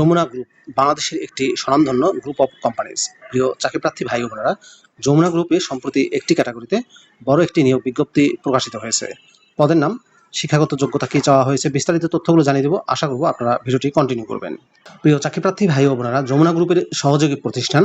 Jamuna group বাংলাদেশের একটি স্বনামধন্য গ্রুপ অফ কোম্পানিজ প্রিয় চাকরিপ্রার্থী ভাই বোনেরা, যমুনা গ্রুপে সম্প্রতি একটি ক্যাটাগরিতে বড় একটি নিয়োগ বিজ্ঞপ্তি প্রকাশিত হয়েছে। পদের নাম, শিক্ষাগত যোগ্যতা কি চাওয়া হয়েছে বিস্তারিত তথ্যগুলো জানিয়ে দেবো। আশা করব আপনারা ভিডিওটি কন্টিনিউ করবেন। প্রিয় চাকরিপ্রার্থী ভাই বোনেরা, যমুনা গ্রুপের সহযোগী প্রতিষ্ঠান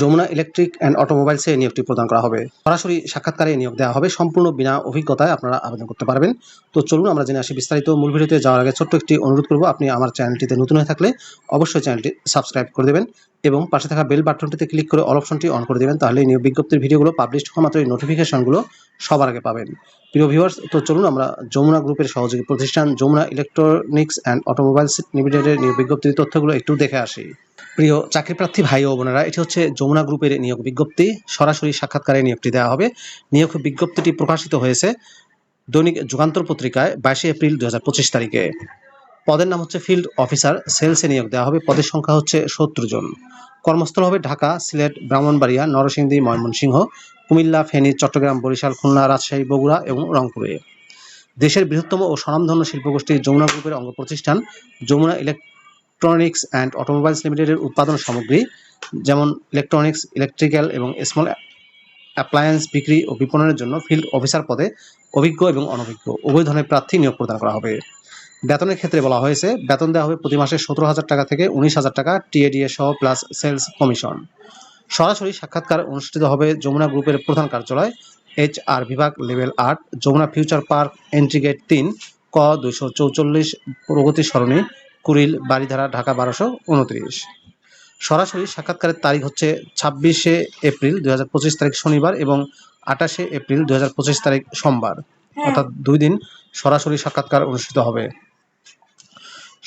যমুনা ইলেকট্রিক অ্যান্ড অটোমোবাইলসে নিয়োগটি প্রদান করা হবে। সরাসরি সাক্ষাৎকারে নিয়োগ দেওয়া হবে সম্পূর্ণ বিনা অভিজ্ঞতায় আপনারা আবেদন করতে পারবেন। তো চলুন আমরা জেনে আসি বিস্তারিত। মূল ভিডিওতে যাওয়ার আগে ছোট্ট একটি অনুরোধ করব, আপনি আমার চ্যানেলটিতে নতুন হয়ে থাকলে অবশ্যই চ্যানেলটি সাবস্ক্রাইব করে দেবেন এবং পাশে থাকা বেল বাটনটিতে ক্লিক করে অল অপশনটি অন করে দেবেন, তাহলে নিয়োগ বিজ্ঞপ্তির ভিডিওগুলো পাবলিশ হওয়া মাত্র এই নোটিফিকেশনগুলো সবার আগে পাবেন। প্রিয় ভিউয়ার্স তো চলুন আমরা যমুনা গ্রুপের সহযোগী প্রতিষ্ঠান যমুনা ইলেকট্রনিক্স অ্যান্ড অটোমোবাইলস লিমিটেডের নিয়োগ বিজ্ঞপ্তির তথ্যগুলো একটু দেখে আসি। প্রিয় চাকরিপ্রার্থী ভাই ও বোনেরা, এটি হচ্ছে যমুনা গ্রুপের নিয়োগ বিজ্ঞপ্তি। সরাসরি সাক্ষাৎকারে নিয়োগটি দেওয়া হবে। নিয়োগ বিজ্ঞপ্তিটি প্রকাশিত হয়েছে দৈনিক যুগান্তর পত্রিকায় বাইশে এপ্রিল দু হাজার পঁচিশ তারিখে। পদের নাম হচ্ছে ফিল্ড অফিসার, সেলসে নিয়োগ দেওয়া হবে। পদের সংখ্যা হচ্ছে সত্তর জন। কর্মস্থল হবে ঢাকা, সিলেট, ব্রাহ্মণবাড়িয়া, নরসিংদী, ময়মনসিংহ, কুমিল্লা, ফেনী, চট্টগ্রাম, বরিশাল, খুলনা, রাজশাহী, বগুড়া এবং রংপুরে। দেশের বৃহত্তম ও স্বনামধন্য শিল্পগোষ্ঠী যমুনা গ্রুপের অঙ্গ প্রতিষ্ঠান যমুনা ইলেকট্রনিক্স অ্যান্ড অটোমোবাইলস লিমিটেডের উৎপাদন সামগ্রী, যেমন ইলেকট্রনিক্স ইলেকট্রিক্যাল এবং স্মল অ্যাপ্লায়েন্স বিক্রি ও বিপণনের জন্য ফিল্ড অফিসার পদে অভিজ্ঞ এবং অনভিজ্ঞ, উভয় ধরনের প্রার্থী নিয়োগ প্রদান করা হবে। বেতনের ক্ষেত্রে বলা হয়েছে, বেতন দেওয়া হবে প্রতি মাসে সতেরো হাজার টাকা থেকে উনিশ হাজার টাকা টিএডিএ সহ প্লাস সেলস কমিশন সরাসরি সাক্ষাৎকার অনুষ্ঠিত হবে যমুনা গ্রুপের প্রধান কার্যালয় এইচ আর বিভাগ লেভেল আট, Jamuna future park entry gate তিন, ক দুশো চৌচল্লিশ প্রগতি সরণি কুড়িল বাড়িধারা ঢাকা বারোশো উনত্রিশ। সরাসরি সাক্ষাৎকারের তারিখ হচ্ছে ছাব্বিশে এপ্রিল দুই হাজার পঁচিশ তারিখ শনিবার এবং আঠাশে এপ্রিল দুই হাজার পঁচিশ তারিখ সোমবার। অর্থাৎ দুই দিন সরাসরি সাক্ষাৎকার অনুষ্ঠিত হবে।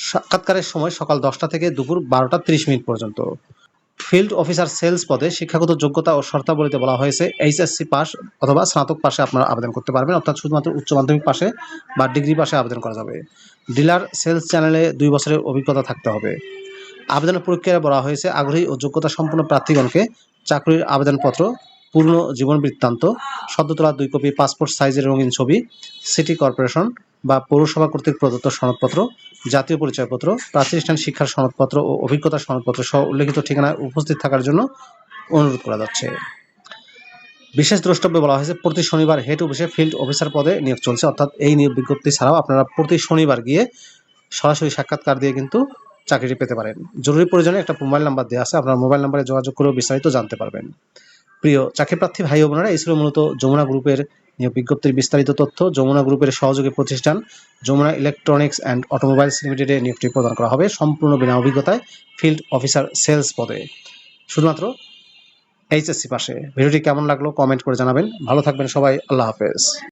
সাক্ষাৎকারের সময় সকাল দশটা থেকে দুপুর বারোটা তিরিশ মিনিট পর্যন্ত। ফিল্ড অফিসার সেলস পদে শিক্ষাগত যোগ্যতা ও শর্তাবলীতে বলা হয়েছে এইচএসসি পাস অথবা স্নাতক পাশে আপনারা আবেদন করতে পারবেন, অর্থাৎ শুধুমাত্র উচ্চ মাধ্যমিক পাশে বা ডিগ্রি পাশে আবেদন করা যাবে। ডিলার সেলস চ্যানেলে দুই বছরের অভিজ্ঞতা থাকতে হবে। আবেদনের প্রক্রিয়ায় বলা হয়েছে, আগ্রহী ও যোগ্যতা সম্পন্ন প্রার্থীগণকে চাকরির আবেদনপত্র, পূর্ণ জীবন বৃত্তান্ত সদ্য তোলা দুই কপি, পাসপোর্ট সাইজের রঙিন ছবি, সিটি কর্পোরেশন বা পৌরসভা কর্তৃক প্রদত্ত সনদপত্র, জাতীয় পরিচয়পত্র প্রাতিষ্ঠান শিক্ষার সনদপত্র ও অভিজ্ঞতা সনদপত্র সহ উল্লেখিত ঠিকানায় উপস্থিত থাকার জন্য অনুরোধ করা যাচ্ছে। বিশেষ দ্রষ্টব্যে বলা হয়েছে, প্রতি শনিবার হেড অফিসে ফিল্ড অফিসার পদে নিয়োগ চলছে। অর্থাৎ এই নিয়োগ বিজ্ঞপ্তি ছাড়াও আপনারা প্রতি শনিবার গিয়ে সরাসরি সাক্ষাৎকার দিয়ে কিন্তু চাকরিটি পেতে পারেন। জরুরি প্রয়োজনে একটা মোবাইল নাম্বার দেওয়া আছে, আপনার মোবাইল নাম্বারে যোগাযোগ করেও বিস্তারিত জানতে পারবেন। প্রিয় চাকরিপ্রার্থী ভাই বোনেরা, এই ছিল মূলত যমুনা গ্রুপের বিজ্ঞপ্তির বিস্তারিত তথ্য যমুনা গ্রুপের সহযোগী প্রতিষ্ঠান যমুনা ইলেকট্রনিক্স অ্যান্ড অটোমোবাইলস লিমিটেডে নিয়োগটি প্রদান করা হবে সম্পূর্ণ বিনা অভিজ্ঞতায় ফিল্ড অফিসার সেলস পদে। শুধুমাত্র এইচএসসি পাশে। ভিডিওটি কেমন লাগল কমেন্ট করে জানাবেন। ভালো থাকবেন সবাই। আল্লাহ হাফেজ।